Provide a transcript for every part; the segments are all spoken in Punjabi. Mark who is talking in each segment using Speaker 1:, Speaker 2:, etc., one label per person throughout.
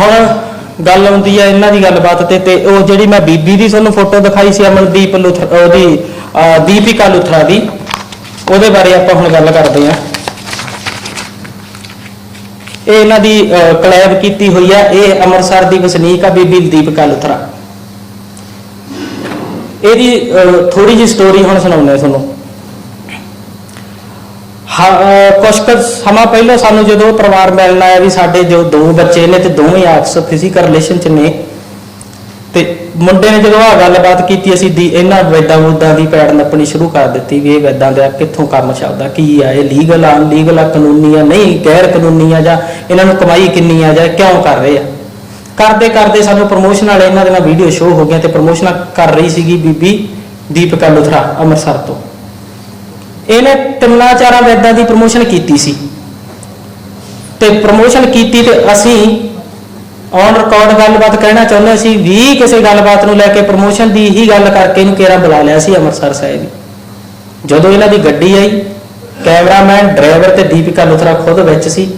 Speaker 1: ਹੁਣ ਗੱਲ ਆਉਂਦੀ ਹੈ ਇਹਨਾਂ ਦੀ ਗੱਲਬਾਤ ਤੇ ਤੇ ਉਹ ਜਿਹੜੀ ਮੈਂ ਬੀਬੀ ਦੀ ਤੁਹਾਨੂੰ ਫੋਟੋ ਦਿਖਾਈ ਸੀ, ਅਮਨਦੀਪ ਲੁਥ ਉਹਦੀ, ਅਹ, ਦੀਪਿਕਾ ਲੁਥਰਾ ਦੀ, ਉਹਦੇ ਬਾਰੇ ਆਪਾਂ ਹੁਣ ਗੱਲ ਕਰਦੇ ਹਾਂ ਇਹ ਇਹਨਾਂ ਦੀ ਕਲੈਬ ਕੀਤੀ ਹੋਈ ਹੈ ਇਹ ਅੰਮ੍ਰਿਤਸਰ ਦੀ ਵਸਨੀਕ ਆ ਬੀਬੀ ਦੀਪਿਕਾ ਲੁਥਰਾ। ਇਹਦੀ ਥੋੜੀ ਜਿਹੀ ਸਟੋਰੀ ਹੁਣ ਸੁਣਾਉਂਦੇ ਹਾਂ ਤੁਹਾਨੂੰ। ਹਾਂ ਕੁ ਸਮਾਂ ਪਹਿਲਾਂ ਸਾਨੂੰ ਜਦੋਂ ਪਰਿਵਾਰ ਮਿਲਣ ਆਇਆ ਵੀ ਸਾਡੇ ਜੋ ਦੋ ਬੱਚੇ ਨੇ ਤੇ ਦੋਵੇਂ ਆਪਸ ਫਿਜ਼ੀਕਲ ਰਿਲੇਸ਼ਨ ਚ ਨੇ, ਤੇ ਮੁੰਡੇ ਨੇ ਜਦੋਂ ਆ ਗੱਲਬਾਤ ਕੀਤੀ, ਅਸੀਂ ਦੀ ਇਹਨਾਂ ਵੈਦਾਂ ਵੂਦਾਂ ਦੀ ਪੈੜ ਨੱਪਣੀ ਸ਼ੁਰੂ ਕਰ ਦਿੱਤੀ ਵੀ ਇਹ ਵੈਦਾਂ ਦਾ ਕਿੱਥੋਂ ਕੰਮ ਚੱਲਦਾ, ਕੀ ਆ, ਇਹ ਲੀਗਲ ਆ ਅਨਲੀਗਲ ਆ, ਕਾਨੂੰਨੀ ਆ, ਨਹੀਂ, ਗੈਰ ਕਾਨੂੰਨੀ ਆ ਜਾਂ ਇਹਨਾਂ ਨੂੰ ਕਮਾਈ ਕਿੰਨੀ ਆ ਜਾਂ ਕਿਉਂ ਕਰ ਰਹੇ ਆ। ਕਰਦੇ ਕਰਦੇ ਸਾਨੂੰ ਪ੍ਰੋਮੋਸ਼ਨ ਵਾਲੇ ਇਹਨਾਂ ਦੇ ਨਾਲ ਵੀਡੀਓ ਸ਼ੋਅ ਹੋ ਗਿਆ ਤੇ ਪ੍ਰੋਮੋਸ਼ਨਾਂ ਕਰ ਰਹੀ ਸੀਗੀ ਬੀਬੀ ਦੀਪਿਕਾ ਲੁਥਰਾ ਅੰਮ੍ਰਿਤਸਰ ਤੋਂ। ਇਹਨੇ ਤਿੰਨਾਂ ਚਾਰਾਂ ਵੈਦਾਂ ਦੀ ਪ੍ਰੋਮੋਸ਼ਨ ਕੀਤੀ ਸੀ। ਤੇ ਪ੍ਰੋਮੋਸ਼ਨ ਕੀਤੀ ਤੇ ਅਸੀਂ ਔਨ ਰਿਕਾਰਡ ਗੱਲਬਾਤ ਕਹਿਣਾ ਚਾਹੁੰਦੇ ਸੀ, ਵੀ ਕਿਸੇ ਗੱਲਬਾਤ ਨੂੰ ਲੈ ਕੇ ਪ੍ਰੋਮੋਸ਼ਨ ਦੀ ਹੀ ਗੱਲ ਕਰਕੇ ਇਹਨੂੰ ਕੇਰਾ ਬੁਲਾ ਲਿਆ ਸੀ ਅੰਮ੍ਰਿਤਸਰ ਸਾਹਿਬ ਹੀ ਜਦੋਂ ਇਹਨਾਂ ਦੀ ਗੱਡੀ ਆਈ, ਕੈਮਰਾਮੈਨ, ਡਰਾਈਵਰ ਤੇ ਦੀਪਿਕਾ ਲੁਥਰਾ ਖੁਦ ਵਿੱਚ ਸੀ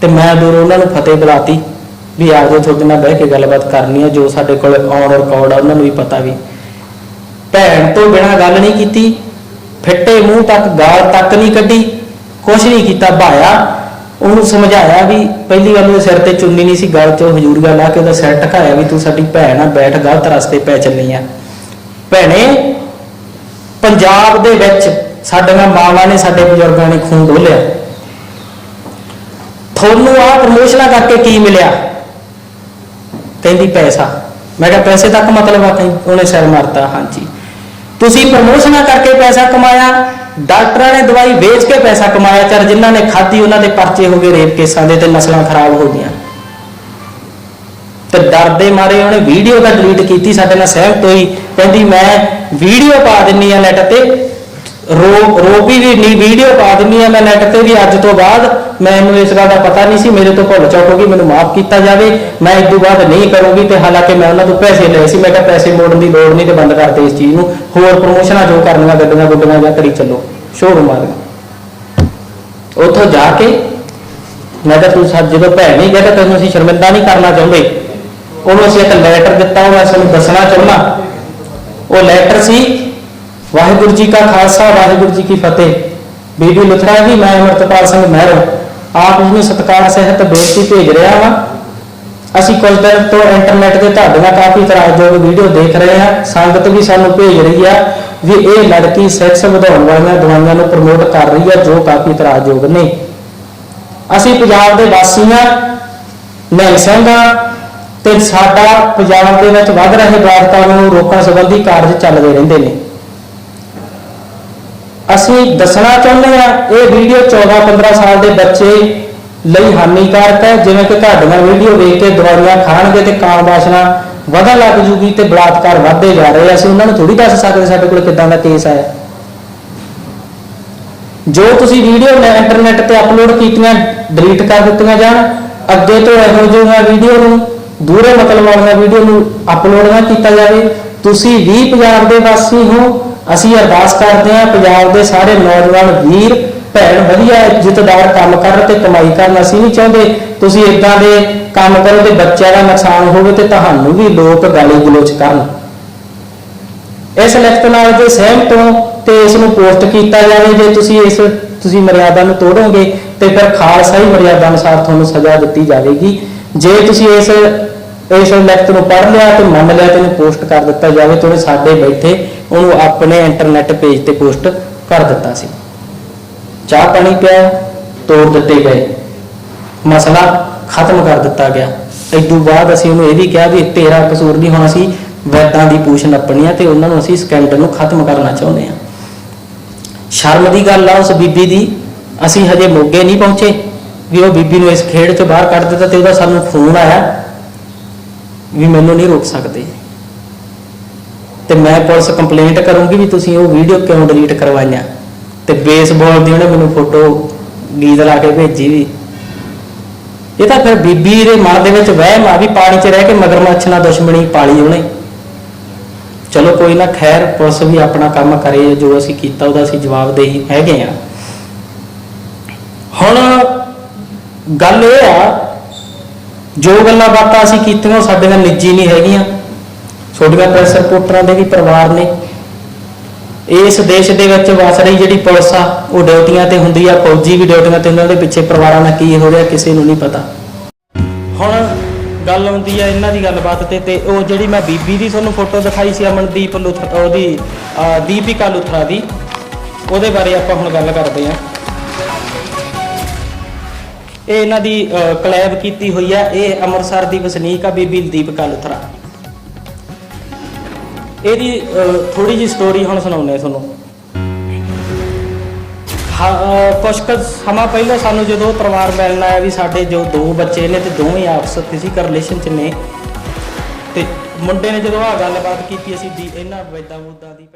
Speaker 1: ਤੇ ਮੈਂ ਦੂਰੋਂ ਉਹਨਾਂ ਨੂੰ ਫਤਿਹ ਬੁਲਾਤੀ ਵੀ ਆਜੋ ਤੁਹਾਡੇ ਨਾਲ ਬਹਿ ਕੇ ਗੱਲਬਾਤ ਕਰਨੀ ਹੈ ਜੋ ਸਾਡੇ ਕੋਲ ਔਨ ਰਿਕਾਰਡ ਆ, ਉਹਨਾਂ ਨੂੰ ਵੀ ਪਤਾ ਵੀ। ਭੈਣ ਤੋਂ ਬਿਨਾ ਗੱਲ ਨਹੀਂ ਕੀਤੀ ਫਿੱਟੇ ਮੂੰਹ ਤੱਕ, ਗਾਲ ਤੱਕ ਨਹੀਂ ਕੱਢੀ, ਕੁਛ ਨਹੀਂ ਕੀਤਾ, ਭਾਇਆ। ਉਹਨੂੰ ਸਮਝਾਇਆ ਵੀ ਪਹਿਲੀ ਗੱਲ ਉਹਦੇ ਸਿਰ ਤੇ ਚੁੰਨੀ ਨਹੀਂ ਸੀ, ਗਲ 'ਚ ਹਜੂਰੀਆ ਲਾ ਕੇ ਉਹਦਾ ਸਿਰ ਟਕਾਇਆ ਵੀ ਤੂੰ ਸਾਡੀ ਭੈਣ ਆ, ਬੈਠ, ਗਲਤ ਰਸਤੇ ਪੈ ਚੱਲੀ ਆ। ਭੈਣੇ, ਪੰਜਾਬ ਦੇ ਵਿੱਚ ਸਾਡੀਆਂ ਮਾਵਾਂ ਨੇ, ਸਾਡੇ ਬਜ਼ੁਰਗਾਂ ਨੇ ਖੂਨ ਡੋਲਿਆ। ਤੁਹਾਨੂੰ ਆ ਪ੍ਰਮੋਸ਼ਨਾਂ ਕਰਕੇ ਕੀ ਮਿਲਿਆ? ਕਹਿੰਦੀ ਪੈਸਾ। ਮੈਂ ਕਿਹਾ ਪੈਸੇ ਤੱਕ ਮਤਲਬ ਆ, ਕਹੀਂ ਉਹਨੇ ਸਿਰ ਮਾਰਤਾ, ਹਾਂਜੀ। ਤੁਸੀਂ ਪ੍ਰਮੋਸ਼ਨਾਂ ਕਰਕੇ ਪੈਸਾ ਕਮਾਇਆ, ਡਾਕਟਰਾਂ ਨੇ ਦਵਾਈ ਵੇਚ ਕੇ ਪੈਸਾ ਕਮਾਇਆ ਚਰ ਜਿਨ੍ਹਾਂ ਨੇ ਖਾਧੀ ਉਹਨਾਂ ਦੇ ਪਰਚੇ ਹੋ ਗਏ, ਰੇਪ ਕੇਸਾਂ ਦੇ ਤੇ ਨਸਲਾਂ ਖਰਾਬ ਹੋ ਗਈਆਂ। ਤੇ ਡਰਦੇ ਮਾਰੇ ਉਹਨੇ ਵੀਡੀਓ ਤਾਂ ਡਿਲੀਟ ਕੀਤੀ, ਸਾਡੇ ਨਾਲ ਸਹਿਮਤ ਹੋਈ, ਕਹਿੰਦੀ ਮੈਂ ਵੀਡੀਓ ਪਾ ਦਿੰਨੀ ਆ ਨੈਟ ਤੇ, ਰੋ ਰੋਪੀ ਵੀ ਨਹੀਂ ਵੀਡੀਓ ਪਾ ਦਿੰਨੀ ਆ ਮੈਂ ਨੈਟ ਤੇ ਵੀ ਅੱਜ ਤੋਂ ਬਾਅਦ ਮੈਨੂੰ ਇਸ ਗੱਲ ਦਾ ਪਤਾ ਨਹੀਂ ਸੀ, ਮੇਰੇ ਤੋਂ ਭੁੱਲ ਚੁੱਕ ਹੋ ਗਈ ਮੈਨੂੰ ਮਾਫ ਕੀਤਾ ਜਾਵੇ। ਮੈਂ ਇਸ ਤੋਂ ਬਾਅਦ ਨਹੀਂ ਕਰੂੰਗੀ ਤੇ ਹਾਲਾਂਕਿ ਮੈਂ ਉਹਨਾਂ ਤੋਂ ਪੈਸੇ ਲਏ ਸੀ, ਮੈਂ ਕਿਹਾ ਪੈਸੇ ਮੋੜਨ ਦੀ ਲੋੜ ਨਹੀਂ ਤੇ ਬੰਦ ਕਰ ਦੇ ਇਸ ਚੀਜ਼ ਨੂੰ। ਹੋਰ ਪ੍ਰੋਮੋਸ਼ਨਾਂ ਜੋ ਕਰਨੀਆਂ ਗੱਡੀਆਂ ਗੁੱਡੀਆਂ ਜਾਂ ਕਰੀ ਚੱਲੋ ਸ਼ੋਰੂਮ ਆ ਉੱਥੋਂ ਜਾ ਕੇ ਮੈਂ ਕਿਹਾ ਤੂੰ ਸੱਜ ਜਦੋਂ ਭੈਣ ਨਹੀਂ ਕਹਿੰਦਾ ਤੈਨੂੰ ਅਸੀਂ ਸ਼ਰਮਿੰਦਾ ਨਹੀਂ ਕਰਨਾ ਚਾਹੁੰਦੇ। ਉਹਨੂੰ ਅਸੀਂ ਇੱਕ ਲੈਟਰ ਦਿੱਤਾ ਉਹ ਮੈਂ ਤੁਹਾਨੂੰ ਦੱਸਣਾ ਚਾਹੁੰਦਾ। ਉਹ ਲੈਟਰ ਸੀ, ਵਾਹਿਗੁਰੂ ਜੀ ਕਾ ਖਾਲਸਾ, ਵਾਹਿਗੁਰੂ ਜੀ ਕੀ ਫਤਿਹ। ਬੀਬੀ ਲੁਥਰਾ ਜੀ, ਮੈਂ ਅਮਰਤਪਾਲ ਸਿੰਘ ਮਹਿਰੋ। ਆਪ ਜੀ ਨੂੰ ਸਤਿਕਾਰ, ਸਹਿਤ ਬੇਨਤੀ ਭੇਜ ਰਿਹਾ ਹਾਂ ਅਸੀਂ ਕੁਝ ਦਿਨ ਤੋਂ ਇੰਟਰਨੈਟ ਤੇ ਤੁਹਾਡੀਆਂ ਕਾਫੀ ਇਤਰਾਜ਼ਯੋਗ ਵੀਡੀਓ ਦੇਖ ਰਹੇ ਹਾਂ। ਸੰਗਤ ਵੀ ਸਾਨੂੰ ਭੇਜ ਰਹੀ ਆ ਵੀ ਇਹ ਲੜਕੀ ਸੈਕਸ ਵਧਾਉਣ ਵਾਲੀਆਂ ਦਵਾਈਆਂ ਨੂੰ ਪ੍ਰਮੋਟ ਕਰ ਰਹੀ ਆ, ਜੋ ਕਾਫੀ ਇਤਰਾਜ਼ਯੋਗ ਨੇ। ਅਸੀਂ ਪੰਜਾਬ ਦੇ ਵਾਸੀਆਂ ਨਿਹੰਗ ਸਿੰਘਾਂ ਤੇ ਸਾਡਾ ਪੰਜਾਬ ਦੇ ਵਿੱਚ ਵੱਧ ਰਹੇ ਬਲਾਤਕਾਰ ਨੂੰ ਰੋਕਣ ਸੰਬੰਧੀ ਕਾਰਜ ਚੱਲਦੇ ਰਹਿੰਦੇ ਨੇ। ਅਸੀਂ ਦੱਸਣਾ ਚਾਹੁੰਦੇ ਆ ਇਹ ਵੀਡੀਓ 14-15 ਸਾਲ ਦੇ ਬੱਚੇ ਲਈ ਹਾਨੀਕਾਰਕ ਹੈ। ਜਿਵੇਂ ਕਿ ਤੁਹਾਡੀਆਂ ਵੀਡੀਓ ਵੇਖ ਕੇ ਦਵਾਈਆਂ ਖਾਣਗੇ ਤੇ ਕਾਮ ਵਾਸਨਾ ਵਧਣ ਲੱਗ ਜੂਗੀ ਤੇ ਬਲਾਤਕਾਰ ਵਧਦੇ ਜਾ ਰਹੇ ਅਸੀਂ ਉਹਨਾਂ ਨੂੰ ਥੋੜੀ ਦੱਸ ਸਕਦੇ ਸਾਡੇ ਕੋਲ ਕਿਦਾਂ ਦਾ ਕੇਸ ਆਇਆ। ਜੋ ਤੁਸੀਂ ਵੀਡੀਓ ਨੇ ਇੰਟਰਨੈਟ ਤੇ ਅਪਲੋਡ ਕੀਤੀਆਂ ਡਿਲੀਟ ਕਰ ਦਿੱਤੀਆਂ ਜਾਣ, ਅੱਗੇ ਤੋਂ ਇਹੋ ਜਿਹੀਆਂ ਵੀਡੀਓ ਨੂੰ, ਦੂਰੇ ਮਤਲਬ ਵਾਲੀਆਂ ਵੀਡੀਓ ਨੂੰ ਅਪਲੋਡ ਨਾ ਕੀਤਾ ਜਾਵੇ। ਤੁਸੀਂ ਵੀ ਪੰਜਾਬ ਦੇ ਵਾਸੀ ਹੋ ਅਸੀਂ ਅਰਦਾਸ ਕਰਦੇ ਹਾਂ, ਪੰਜਾਬ ਦੇ ਸਾਰੇ ਨੌਜਵਾਨ ਵੀਰ, ਭੈਣ ਵਧੀਆ ਇੱਜ਼ਤਦਾਰ ਕੰਮ ਕਰਨ ਤੇ ਕਮਾਈ ਕਰਨ, ਅਸੀਂ ਨਹੀਂ ਚਾਹੁੰਦੇ ਤੁਸੀਂ ਇਦਾਂ ਦੇ ਕੰਮ ਕਰੋ ਤੇ ਬੱਚਿਆਂ ਦਾ ਨੁਕਸਾਨ ਹੋਵੇ ਤੇ ਤੁਹਾਨੂੰ ਵੀ ਲੋਕ ਗਾਲੀ ਗਲੋਚ ਕਰਨ। ਇਸ ਲਿਖਤ ਨਾਲ ਜੇ ਸਹਿਮਤ ਹੋ ਤੇ ਇਸ ਨੂੰ ਪੋਸਟ ਕੀਤਾ ਜਾਵੇ, ਜੇ ਤੁਸੀਂ ਇਸ, ਤੁਸੀਂ ਮਰਿਆਦਾ ਨੂੰ ਤੋੜੋਗੇ ਤੇ ਫਿਰ ਖਾਲਸਾ ਹੀ ਮਰਿਆਦਾ ਅਨੁਸਾਰ ਤੁਹਾਨੂੰ ਸਜ਼ਾ ਦਿੱਤੀ ਜਾਵੇਗੀ। ਜੇ ਤੁਸੀਂ ਇਸ ਇਸ ਲਿਖਤ ਨੂੰ ਪੜ੍ਹ ਲਿਆ ਤੇ ਮੰਨ ਲਿਆ ਤੇ ਇਹਨੂੰ ਪੋਸਟ ਕਰ ਦਿੱਤਾ ਜਾਵੇ ਤੇ ਉਹਨੇ ਸਾਡੇ ਬੈਠੇ ਉਹਨੂੰ ਆਪਣੇ ਇੰਟਰਨੈਟ ਪੇਜ ਤੇ ਪੋਸਟ ਕਰ ਦਿੱਤਾ ਸੀ। ਚਾਹ ਪਾਣੀ ਪਿਆ, ਤੋੜ ਦਿੱਤੇ ਗਏ। ਮਸਲਾ ਖਤਮ ਕਰ ਦਿੱਤਾ ਗਿਆ। ਇਦੋਂ ਬਾਅਦ ਅਸੀਂ ਉਹਨੂੰ ਇਹ ਵੀ ਕਿਹਾ ਵੀ ਤੇਰਾ ਕਸੂਰ ਨਹੀਂ ਹੁਣ ਅਸੀਂ ਵੈਦਾਂ ਦੀ ਪੂਛ ਨੱਪਣੀ ਆ ਤੇ ਉਹਨਾਂ ਨੂੰ ਅਸੀਂ ਸਕੈਂਡਲ ਨੂੰ ਖਤਮ ਕਰਨਾ ਚਾਹੁੰਦੇ ਆ ਸ਼ਰਮ ਦੀ ਗੱਲ ਆ ਉਸ ਬੀਬੀ ਦੀ। ਅਸੀਂ ਹਜੇ ਮੋਗੇ ਨਹੀਂ ਪਹੁੰਚੇ। ਵੀ ਉਹ ਬੀਬੀ ਨੂੰ ਇਸ ਖੇਡ ਚੋਂ ਬਾਹਰ ਕੱਢ ਦਿੱਤਾ ਤੇ ਉਹਦਾ ਸਾਨੂੰ ਫੋਨ ਆਇਆ। ਵੀ ਮੈਨੂੰ ਨਹੀਂ ਰੋਕ ਸਕਦੇ। ਤੇ ਮੈਂ ਪੁਲਿਸ ਕੰਪਲੇਂਟ ਕਰੂੰਗੀ ਵੀ ਤੁਸੀਂ ਉਹ ਵੀਡੀਓ ਕਿਉਂ ਡਿਲੀਟ ਕਰਵਾਈਆਂ? ਤੇ ਬੇਸਬਾਲ ਦੀ ਉਹਨੇ ਮੈਨੂੰ ਫੋਟੋ ਗੀਤ ਲਾ ਕੇ ਭੇਜੀ ਵੀ। ਇਹ ਤਾਂ ਫਿਰ ਬੀਬੀ ਦੇ ਮਨ ਦੇ ਵਿੱਚ ਵਹਿਮ ਆ ਵੀ ਪਾਣੀ 'ਚ ਰਹਿ ਕੇ ਮਗਰਮੱਛ ਨਾਲ ਦੁਸ਼ਮਣੀ ਪਾਲੀ ਉਹਨੇ। ਚਲੋ ਕੋਈ ਨਾ, ਖੈਰ, ਪੁਲਿਸ ਵੀ ਆਪਣਾ ਕੰਮ ਕਰੇ, ਜੋ ਅਸੀਂ ਕੀਤਾ ਉਹਦਾ ਅਸੀਂ ਜਵਾਬਦੇਹੀ ਹੈਗੇ ਆ। ਹੁਣ ਗੱਲ ਇਹ ਆ ਜੋ ਗੱਲਾਂ ਬਾਤਾਂ ਅਸੀਂ ਕੀਤੀਆਂ ਉਹ ਸਾਡੇ ਨਿੱਜੀ ਨਹੀਂ ਹੈਗੀਆਂ। ਛੋਟੀਆਂ ਪ੍ਰੈਸ ਰਿਪੋਰਟਰਾਂ ਦੇ ਵੀ ਪਰਿਵਾਰ ਨੇ। ਇਸ ਦੇਸ਼ ਦੇ ਵਿੱਚ ਵਸ ਰਹੀ ਜਿਹੜੀ ਪੁਲਿਸ ਆ, ਉਹ ਡਿਊਟੀਆਂ ਤੇ ਹੁੰਦੀ ਆ, ਫੌਜੀ ਵੀ ਡਿਊਟੀਆਂ ਤੇ ਉਹਨਾਂ ਦੇ ਪਿੱਛੇ ਪਰਿਵਾਰਾਂ ਨਾਲ ਕੀ ਹੋ ਰਿਹਾ, ਕਿਸੇ ਨੂੰ ਨਹੀਂ ਪਤਾ। ਹੁਣ ਗੱਲ ਹੁੰਦੀ ਆ ਇਹਨਾਂ ਦੀ ਗੱਲਬਾਤ ਤੇ ਤੇ ਉਹ ਜਿਹੜੀ ਮੈਂ ਬੀਬੀ ਦੀ ਤੁਹਾਨੂੰ ਫੋਟੋ ਦਿਖਾਈ ਸੀ, ਅਮਨਦੀਪ ਲੁਥ ਉਹਦੀ, ਅਹ ਦੀਪਿਕਾ ਲੁਥਰਾ ਦੀ, ਉਹਦੇ ਬਾਰੇ ਆਪਾਂ ਹੁਣ ਗੱਲ ਕਰਦੇ ਆ। ਇਹ ਇਹਨਾਂ ਦੀ ਕਲੈਬ ਕੀਤੀ ਹੋਈ ਆ। ਇਹ ਅੰਮ੍ਰਿਤਸਰ ਦੀ ਵਸਨੀਕ ਆ ਬੀਬੀ ਦੀਪਿਕਾ ਲੁਥਰਾ ਇਹਦੀ ਥੋੜੀ ਜੀ ਸਟੋਰੀ ਹੁਣ ਸੁਣਾਉਂਦੇ ਤੁਹਾਨੂੰ। ਹਾਂ, ਸਮਾਂ ਪਹਿਲਾਂ ਸਾਨੂੰ ਜਦੋਂ ਪਰਿਵਾਰ ਮਿਲਣ ਆਇਆ ਵੀ ਸਾਡੇ ਜੋ ਦੋ ਬੱਚੇ ਨੇ ਤੇ ਦੋਵੇਂ ਆਪਸ ਫਿਜ਼ੀਕਲ ਰਿਲੇਸ਼ਨ ਚ ਨੇ। ਤੇ ਮੁੰਡੇ ਨੇ ਜਦੋਂ ਆ ਗੱਲਬਾਤ ਕੀਤੀ ਅਸੀਂ ਇਹਨਾਂ ਵੈਦਾਂ ਵੂਦਾਂ ਦੀ